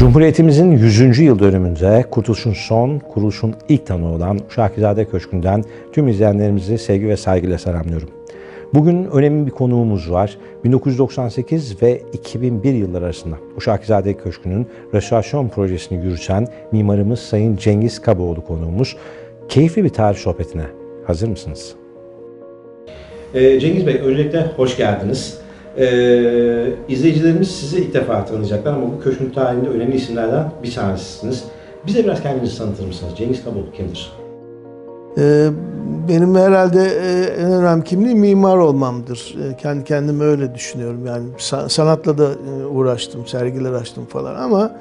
Cumhuriyetimizin 100. yıl dönümünde kurtuluşun son, kuruluşun ilk tanığı olan Şahizade Köşkü'nden tüm izleyenlerimizi sevgi ve saygıyla selamlıyorum. Bugün önemli bir konuğumuz var. 1998 ve 2001 yılları arasında Uşakizade Köşkü'nün restorasyon projesini yürüten mimarımız Sayın Cengiz Kabaoğlu konuğumuz. Keyifli bir tarih sohbetine hazır mısınız? Ee, Cengiz Bey, öncelikle hoş geldiniz. Ee, izleyicilerimiz sizi ilk defa tanıyacaklar ama bu köşkün tarihinde önemli isimlerden bir tanesisiniz. Bize biraz kendinizi tanıtır mısınız? Cengiz Kabaoğlu kimdir? Ee, Benim herhalde e, en önemli kimliğim mimar olmamdır. E, Kendi kendime öyle düşünüyorum. Yani sa- sanatla da e, uğraştım, sergiler açtım falan ama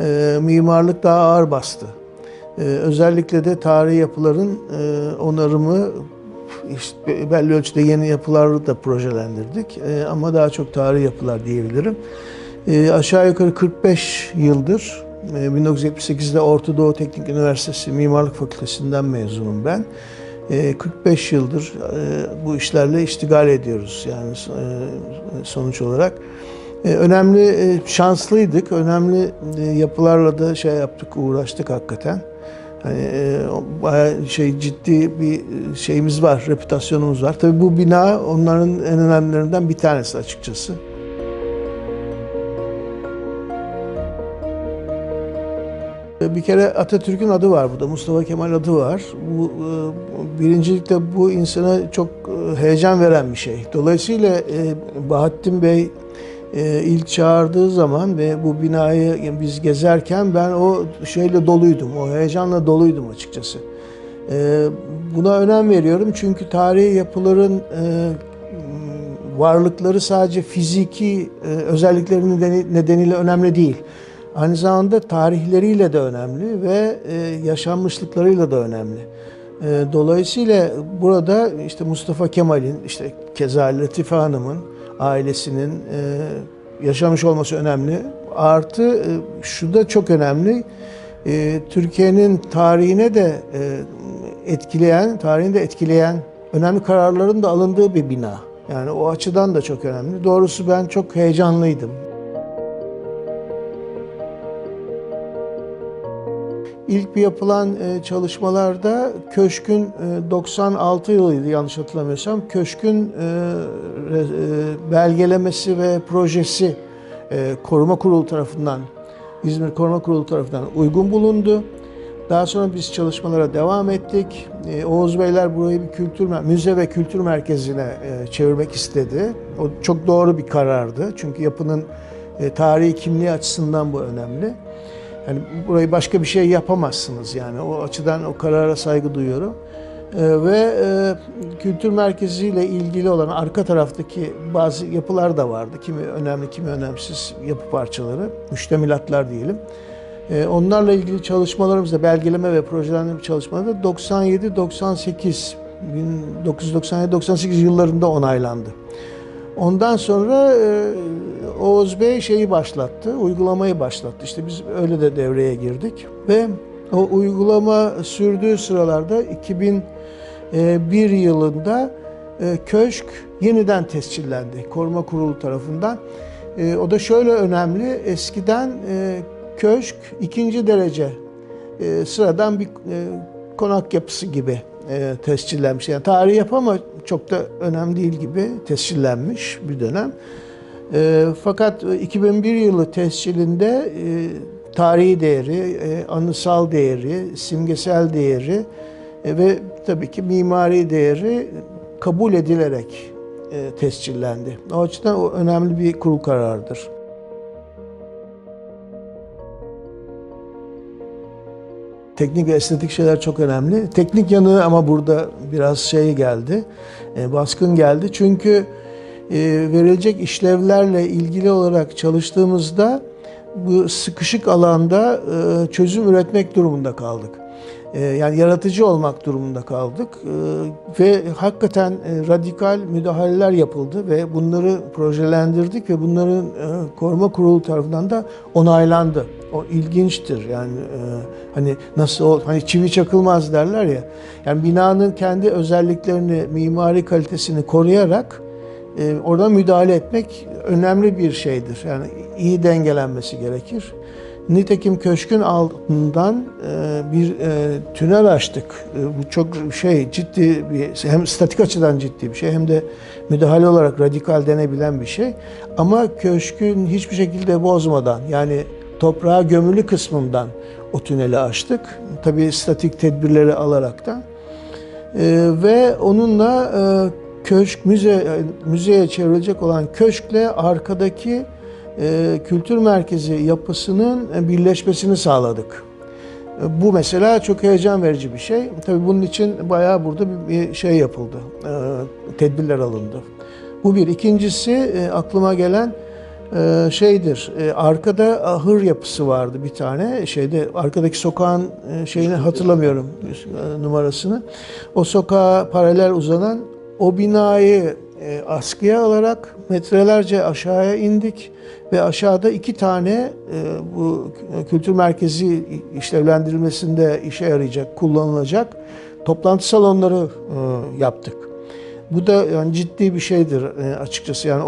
e, mimarlık daha ağır bastı. E, Özellikle de tarihi yapıların e, onarımı işte belli ölçüde yeni yapıları da projelendirdik. E, Ama daha çok tarihi yapılar diyebilirim. E, Aşağı yukarı 45 yıldır e, 1978'de Orta Doğu Teknik Üniversitesi Mimarlık Fakültesinden mezunum ben. E, 45 yıldır e, bu işlerle iştigal ediyoruz yani e, sonuç olarak. E, Önemli, e, şanslıydık. Önemli e, yapılarla da şey yaptık, uğraştık hakikaten. Hani e, bayağı şey ciddi bir şeyimiz var, reputasyonumuz var. Tabii bu bina onların en önemlilerinden bir tanesi açıkçası. Bir kere Atatürk'ün adı var burada, Mustafa Kemal adı var. Bu e, birincilikle bu insana çok e, heyecan veren bir şey. Dolayısıyla e, Bahattin Bey e, ilk çağırdığı zaman ve bu binayı biz gezerken ben o şeyle doluydum, o heyecanla doluydum açıkçası. E, Buna önem veriyorum çünkü tarihi yapıların e, varlıkları sadece fiziki e, özellikleri nedeni- nedeniyle önemli değil. Aynı zamanda tarihleriyle de önemli ve e, yaşanmışlıklarıyla da önemli. E, Dolayısıyla burada işte Mustafa Kemal'in, işte keza Latife Hanım'ın, ailesinin e, yaşamış olması önemli. Artı e, şu da çok önemli. E, Türkiye'nin tarihine de etkileyen, tarihini de etkileyen önemli kararların da alındığı bir bina. Yani o açıdan da çok önemli. Doğrusu ben çok heyecanlıydım. İlk bir yapılan e, çalışmalarda köşkün e, 96 yılıydı yanlış hatırlamıyorsam. Köşkün e, e, belgelemesi ve projesi e, Koruma Kurulu tarafından İzmir Koruma Kurulu tarafından uygun bulundu. Daha sonra biz çalışmalara devam ettik. E, Oğuz Beyler burayı bir kültür müze ve kültür merkezine e, çevirmek istedi. O çok doğru bir karardı. Çünkü yapının e, tarihi kimliği açısından bu önemli. Yani burayı başka bir şey yapamazsınız yani. O açıdan o karara saygı duyuyorum. Ee, ve e, kültür merkeziyle ilgili olan arka taraftaki bazı yapılar da vardı. Kimi önemli, kimi önemsiz yapı parçaları, müştemilatlar diyelim. Ee, onlarla ilgili çalışmalarımızda, belgeleme ve projelendirme çalışmalarında 97-98, 1997-98 yıllarında onaylandı. Ondan sonra e, Oğuz Bey şeyi başlattı, uygulamayı başlattı. İşte biz öyle de devreye girdik ve o uygulama sürdüğü sıralarda 2001 yılında e, köşk yeniden tescillendi Koruma Kurulu tarafından. E, O da şöyle önemli, eskiden e, köşk ikinci derece e, sıradan bir e, konak yapısı gibi e, tescillenmiş. Yani tarihi yapı ama çok da önemli değil gibi tescillenmiş bir dönem. E, fakat 2001 yılı tescilinde e, tarihi değeri, e, anısal değeri, simgesel değeri e, ve tabii ki mimari değeri kabul edilerek e, tescillendi. O açıdan o önemli bir kurul kararıdır. Teknik ve estetik şeyler çok önemli. Teknik yanı ama burada biraz şey geldi, e, baskın geldi. Çünkü verilecek işlevlerle ilgili olarak çalıştığımızda bu sıkışık alanda e, çözüm üretmek durumunda kaldık. E, yani yaratıcı olmak durumunda kaldık E, ve hakikaten e, radikal müdahaleler yapıldı ve bunları projelendirdik ve bunların e, koruma kurulu tarafından da onaylandı. O ilginçtir yani hani nasıl ol, hani çivi çakılmaz derler ya. Yani binanın kendi özelliklerini, mimari kalitesini koruyarak e, oradan müdahale etmek önemli bir şeydir. Yani iyi dengelenmesi gerekir. Nitekim köşkün altından e, bir e, tünel açtık. E, bu çok şey ciddi bir hem statik açıdan ciddi bir şey hem de müdahale olarak radikal denebilen bir şey. Ama köşkün hiçbir şekilde bozmadan yani toprağa gömülü kısmından o tüneli açtık. Tabii statik tedbirleri alaraktan. Ee, ve onunla e, köşk müze e, müzeye çevrilecek olan köşkle arkadaki e, kültür merkezi yapısının e, birleşmesini sağladık. E, Bu mesela çok heyecan verici bir şey. Tabii bunun için bayağı burada bir- şey yapıldı. Tedbirler alındı. Bu bir. İkincisi aklıma gelen şeydir. Arkada ahır yapısı vardı bir tane. Şeyde arkadaki sokağın şeyini hatırlamıyorum numarasını. O sokağa paralel uzanan o binayı e, askıya alarak metrelerce aşağıya indik ve aşağıda iki tane e, bu kültür merkezi işlevlendirilmesinde işe yarayacak, kullanılacak toplantı salonları e, yaptık. Bu da yani ciddi bir şeydir açıkçası. Yani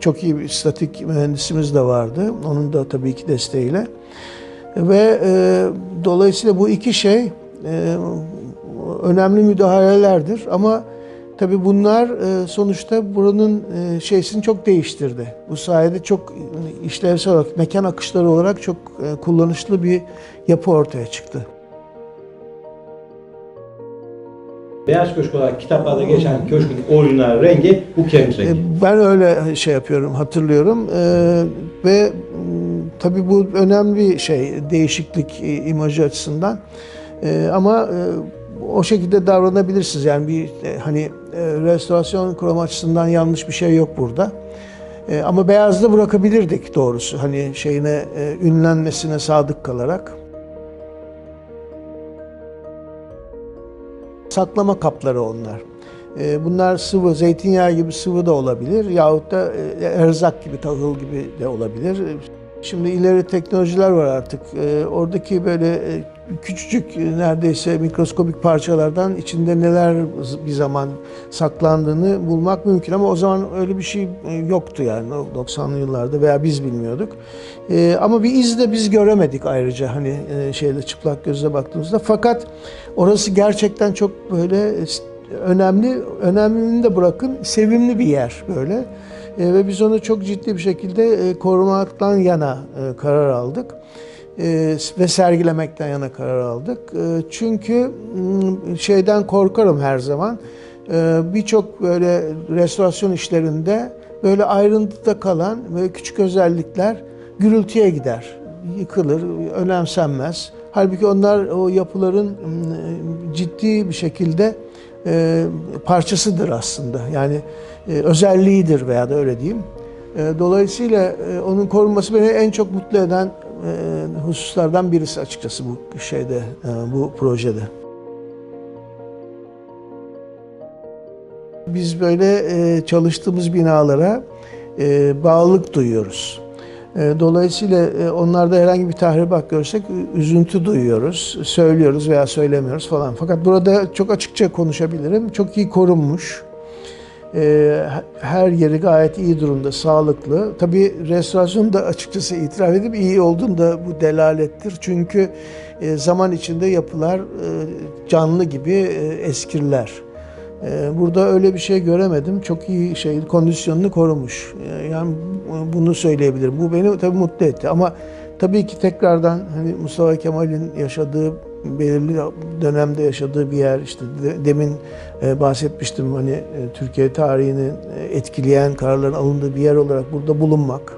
çok iyi bir statik mühendisimiz de vardı. Onun da tabii ki desteğiyle. Ve e, dolayısıyla bu iki şey e, önemli müdahalelerdir ama tabii bunlar e, sonuçta buranın e, şeysini çok değiştirdi. Bu sayede çok işlevsel olarak, mekan akışları olarak çok e, kullanışlı bir yapı ortaya çıktı. Beyaz Köşk olarak kitaplarda geçen köşkün orijinal rengi bu kemik rengi. Ben öyle şey yapıyorum, hatırlıyorum ve tabii bu önemli bir şey, değişiklik imajı açısından. Ama o şekilde davranabilirsiniz. Yani bir e, hani e, restorasyon kuramı açısından yanlış bir şey yok burada. E, ama beyazda bırakabilirdik doğrusu. Hani şeyine ünlenmesine sadık kalarak. Saklama kapları onlar. Bunlar sıvı, zeytinyağı gibi sıvı da olabilir yahut da erzak gibi, tahıl gibi de olabilir. Şimdi ileri teknolojiler var artık. Oradaki böyle küçücük e, neredeyse mikroskobik parçalardan içinde neler bir zaman saklandığını bulmak mümkün ama o zaman öyle bir şey e, yoktu yani o 90'lı yıllarda veya biz bilmiyorduk. E, Ama bir iz de biz göremedik ayrıca hani e, şeyle çıplak gözle baktığımızda. Fakat orası gerçekten çok böyle önemli, önemini de bırakın sevimli bir yer böyle. E, ve biz onu çok ciddi bir şekilde korumaktan yana karar aldık. E, ve sergilemekten yana karar aldık. E, çünkü şeyden korkarım her zaman. E, Birçok böyle restorasyon işlerinde böyle ayrıntıda kalan böyle küçük özellikler gürültüye gider, yıkılır, önemsenmez. Halbuki onlar o yapıların ciddi bir şekilde parçasıdır aslında. Yani özelliğidir veya da öyle diyeyim. Dolayısıyla onun korunması beni en çok mutlu eden hususlardan birisi açıkçası bu şeyde, bu projede. Biz böyle çalıştığımız binalara bağlılık duyuyoruz. Dolayısıyla onlarda herhangi bir tahribat görsek üzüntü duyuyoruz, söylüyoruz veya söylemiyoruz falan. Fakat burada çok açıkça konuşabilirim. Çok iyi korunmuş. E, Her yeri gayet iyi durumda, sağlıklı. Tabii restorasyon da açıkçası itiraf edip iyi olduğunda bu delalettir. Çünkü e, zaman içinde yapılar e, canlı gibi e, eskirler. Ee, Burada öyle bir şey göremedim. Çok iyi şey kondisyonunu korumuş. Ee, Yani bunu söyleyebilirim. Bu beni tabii mutlu etti. Ama tabii ki tekrardan hani Mustafa Kemal'in yaşadığı belirli dönemde yaşadığı bir yer işte de- demin e, bahsetmiştim hani e, Türkiye tarihini e, etkileyen kararların alındığı bir yer olarak burada bulunmak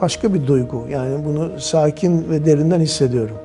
başka bir duygu. Yani bunu sakin ve derinden hissediyorum.